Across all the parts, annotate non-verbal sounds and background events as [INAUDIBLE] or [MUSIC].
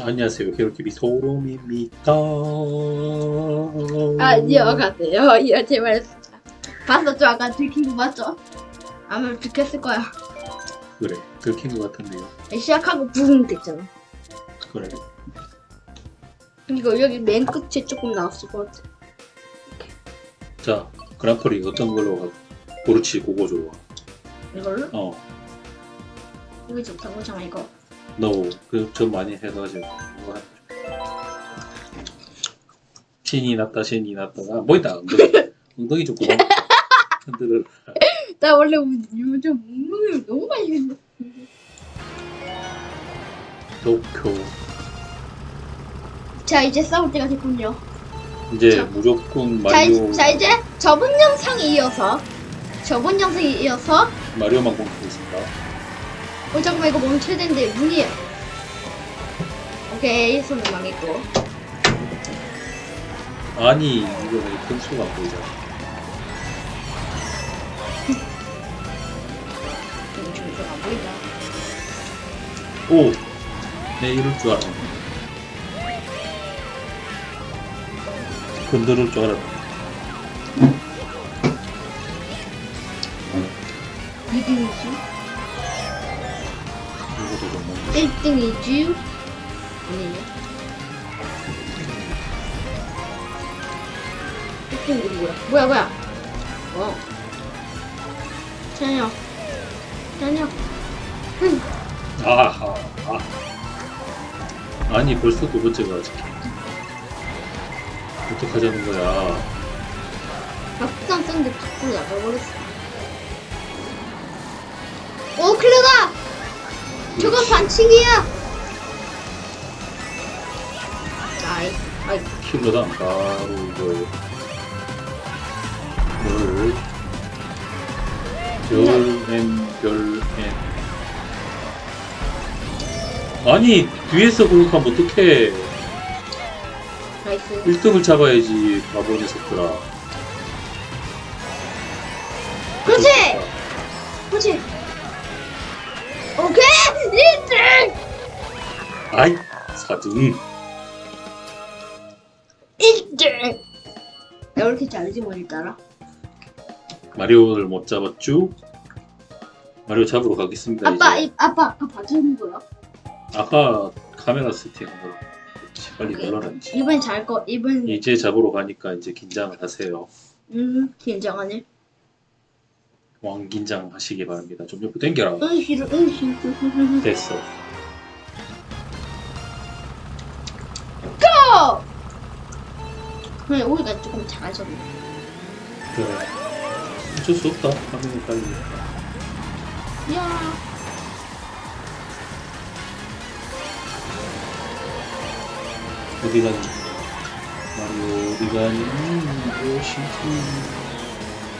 안녕하세요. 히로TV 소름입니다. 안녕하세요. 이렇게 말했습니다. 봤었죠? 아까 들킨 거 맞죠? 아마 들켰을 거야. 그래, 들킨 것 같은데요. 시작하고 부흥 됐잖아. 그래. 이거 여기 맨 끝에 조금 나왔을 것 같아. 자, 그랑프리 어떤 걸로 가? 그렇지, 그거 좋아. 이걸로? 어, 이게 좋다고 잖아 이거. 너그좀 많이 해가지고 이거 한- 신이 났다, 신이 났다. 아, 뭐이다, 엉덩이, 엉덩이 좀 그만 흔들어. 나 원래 요즘 몽롱을 너무 많이 했는데. 도쿄. 자 이제 싸울 때가 됐군요. 이제 자. 무조건 자, 마리오, 이- 자 이제 저번 영상에 이어서 저번 영상에 이어서 마리오만 공격했습니다. 어 잠깐만 이거 멈춰야 되는데 문이 오케이 손을 망했고 아니, 이거 왜 등수가 안 보이잖아. 이거 좀 이거 안 보인다 오! 내 이럴 줄 알았네. 건드릴 줄 알았네. 뭔가. 1등이지 아니네. 1등이 뭐야? 뭐야 뭐야? 어. 찬영 찬영 응 아하, 아. 아니, 벌써 두 번째가 아직. 어떡하자는 거야. 막상 썼는데 밖으로 나가버렸어. 오 클레다 저건 반칙이야 아이 아이 킬러당 바로 이거. 별. 별, 엔, 별, 엔. 아니, 뒤에서 공격하면 어떡해. 나이스 1등을 잡아야지, 바보 녀석들아. 그렇지! 그렇지 오케이 1등 아이, 4등. 1등 나 이렇게 잘하지 오늘따라 마리오를 못 잡았죠? 마리오 잡으러 가겠습니다. 아빠 이제. 이, 아빠 아까 봐주는 거야 아까 카메라 세팅한 거. 빨리 이제. 이번 잘 거 이번 이제 잡으러 가니까 이제 긴장을 하세요. 음 긴장하네 왕 긴장 하시기 바랍니다. 좀 옆으로 당겨라. 응 싫어 응 싫어 됐어. 고! 그래 우리가 조금 잘하셨네 그래. 어쩔 수 없다. 화면이 빨리. 야 어디 가니? 마리오 어디 가니? 음, 오시지.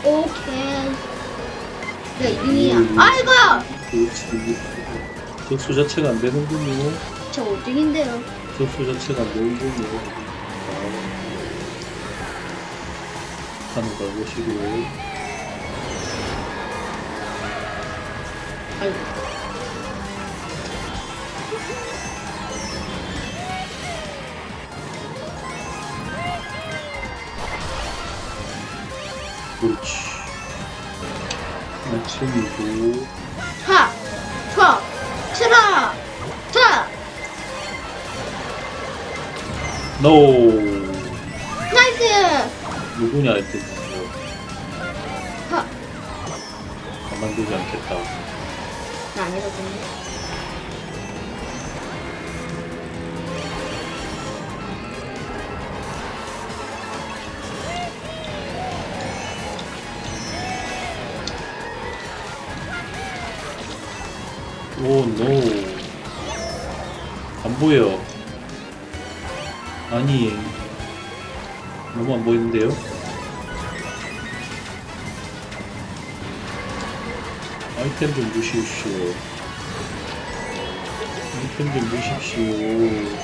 오케이 2등이야 음. 아이고 그렇지. 적수 자체가 안 되는군요. 저 5등인데요 적수 자체가 안 되는군요. 자, 하는 걸 보시고. 아이고 그렇지. 아침이고. 하! 쳐! 치라! 차! 노! 나이스! 누구냐 했더니 하! 가만두지 않겠다. 나 아니거든요. 보여. 아니. 너무 안 보이는데요? 아이템 좀 보십시오. 아이템 좀 보십시오.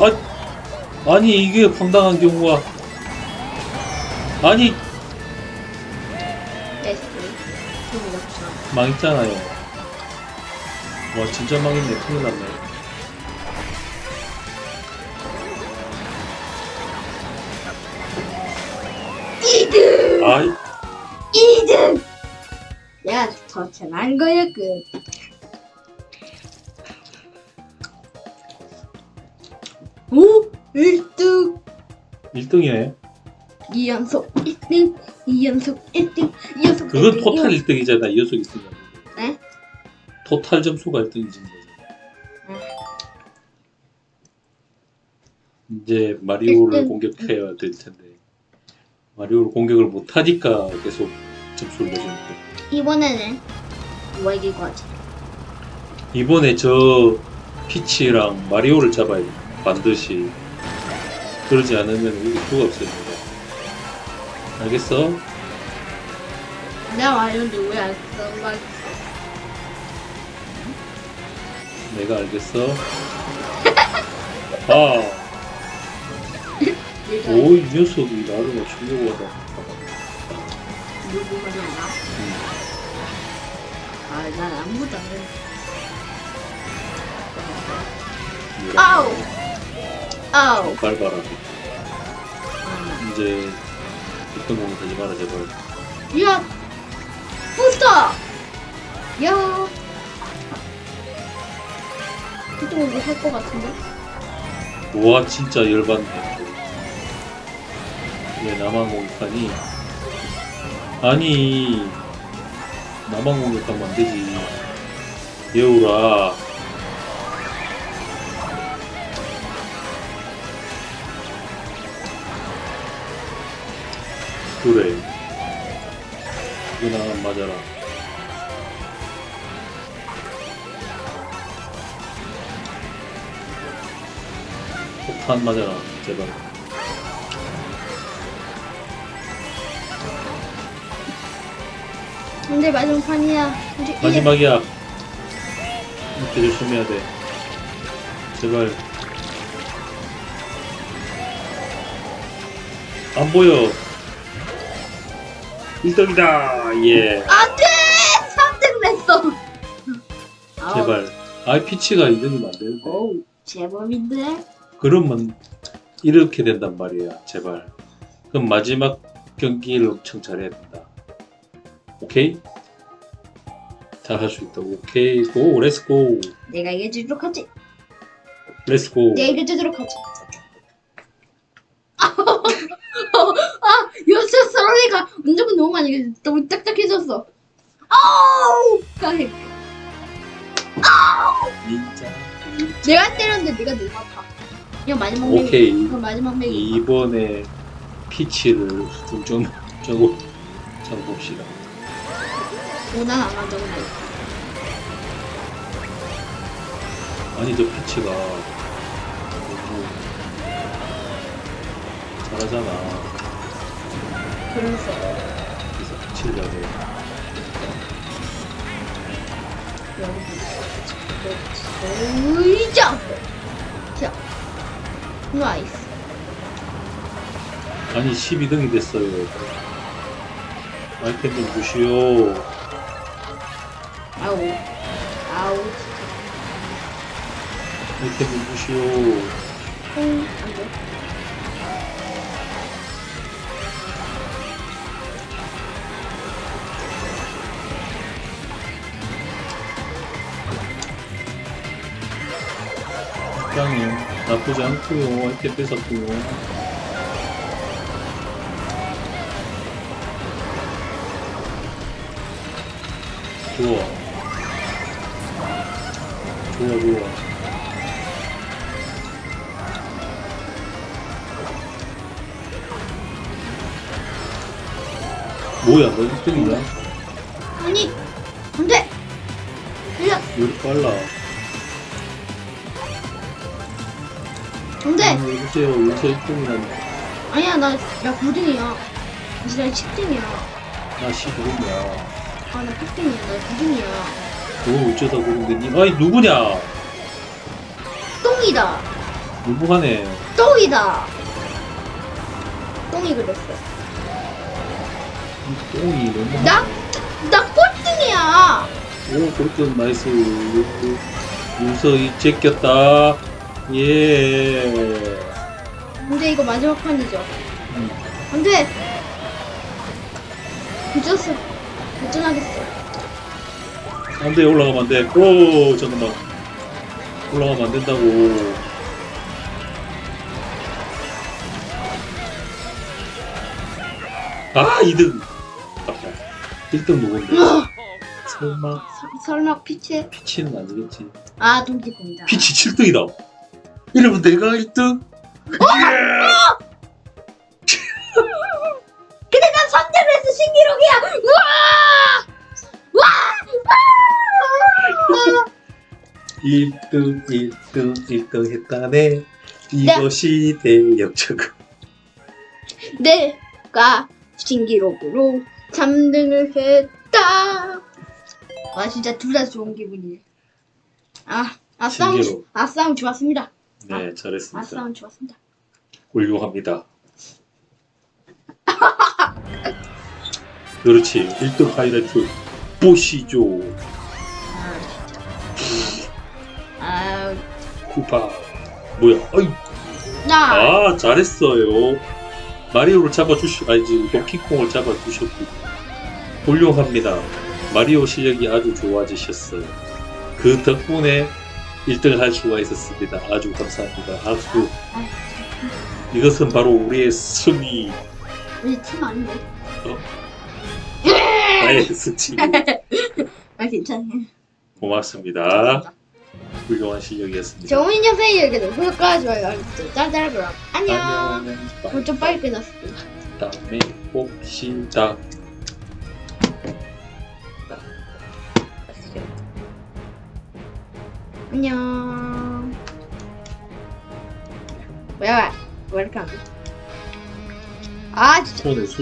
아, 아니 이게 황당한 경우가 아니. 좀 이렇죠. 망했잖아요. 와 진짜 망했네. 큰일 났네. 이등! 아이 이등! 내가 더 잘한 거야, 그. 오! 1등! 1등이네. 2연속 1등! 2연속 1등! 2연속 그건 토탈 1등이잖아. 이연속 1등이 아니고. 네? 토탈 점수가 1등이지. 이제 마리오를. 공격해야 될 텐데 마리오를 공격을 못 하니까 계속 점수를 내주는 거. 이번에는 누가 이길 것 같아? 이번에 저 피치랑 마리오를 잡아야 돼. 반드시. 그러지 않으면 이길 수가 없습니다. 알겠어? 내가 말했는데 왜안 써? 내가 알겠어? [LAUGHS] 아, 오, 이 녀석이 나를 맞추려고 하다. 누구 말이야? 아, 난 아무것도 안 해. 아우! 아우! 밟아라. 아, 이제 어떤 공을 하지 마라, 제발. 야! 부스터! 야! 이거 뭐할것 같은데? 와, 진짜 열받네. 왜 나만 공격하니? 아니, 나만 공격하면 안 되지. 예우라. 그래. 이거 나 맞아라. 폭탄 맞아라, 제발. 근데 마지막판이야. 우리 이제 마지막이야. 이렇게 조심해야 돼. 제발. 안 보여. 1등이다. 예. 안 돼! 3등 냈어! 제발. 아, 피치가 2등이면 안 되는데. 어우, 제법인데? 그러면 이렇게 된단 말이야. 제발. 그럼 마지막 경기를 엄청 잘해야 된다. 오케이? 잘 할 수 있다. 오케이. 고, 렛츠 고. 내가 이겨주도록 하지. 렛츠 고. 내가 이겨주도록 하지. 아, 사람이가 운전을 너무 많이 해. 너무 딱딱해졌어. 아우! 까해. 닌자. 내가 때렸는데 내가 너무 아파. 이거 마지막 맥이. 오케이. 이거 마지막 맥이. 이번에 피치를 좀, 좀, 좀, 좀 봅시다. 오난 안 맞아, 근데. 아니, 저 피치가 너무 잘하잖아. 그래서. 그래서 피치를 잘해. 으이자! 자. 나이스. 아니, 12등이 됐어요. 아이템 좀 주시오. 아우. 아우. 아이템 좀 주시오. 응, 안 돼. 적당히 나쁘지 않고요. 아이템 뺏었고요. 좋아. 좋아, 좋아. 뭐야, 너 1등이야? 아니, 안 돼! 일려, 왜 이렇게 빨라? 안 돼! 음, 여보세요, 여기서 1등이라니. 아니야, 나, 나 9등이야. 이제 나 10등이야. 나 15등이야. 아, 나 8등이야. 나 9등이야. 너 어쩌다 그런 거니? 아니, 누구냐? 똥이다! 누구 하네? 똥이다! 똥이 그랬어. 이 똥이 너무 나, 나 꼴등이야. 오 그렇군 나이스 윤서 이 제꼈다 예 근데 이거 마지막 판이죠. 음. 안 돼. 늦었어. 도전하겠어. 안 돼 올라가면 안 돼 오 잠깐만 올라가면 안 된다고 아 2등 아까 1등 누군데 [GASPS] 설마 서- 설마 피치? 피치는 아니겠지 아, 동기입니다. 피치 7등이다 이러면 내가 1등? [LAUGHS] 근데 난 3대에서 신기록이야! 우와! 와! 1등 1등 1등 했다네 이것이 대역적 내가 신기록으로 3등을 했다. 와, 진짜 둘 다 좋은 기분이네. 아, 아, 싸움, 신기록. 아, 싸움 좋았습니다. 네 아, 잘했습니다. 싸움 좋았습니다. 훌륭합니다. [LAUGHS] 그렇지 1등 하이라이트 보시죠. 아, 진짜. 아, 쿠파 뭐야? 아이! 나, 아 잘했어요. 마리오를 잡아주시 아니지 도키콩을 잡아주셨고. 훌륭합니다. 마리오 실력이 아주 좋아지셨어요. 그 덕분에 1등을 할 수가 있었습니다. 아주 감사합니다. 악수. 아, 이것은 바로 우리의 승리. 우리 팀 아닌데. 나의 승리. [LAUGHS] 아, 괜찮아. 고맙습니다. 훌륭한 실력이었습니다. 정훈이 영상에게도 구독과 좋아요, 알림 설정, 짤짤 그럼 안녕. 안녕. 어, 좀 빨리 끝났어. 다음에 봅시다 안녕. 뭐야? 왜 이렇게? 아, 진짜. 손에 수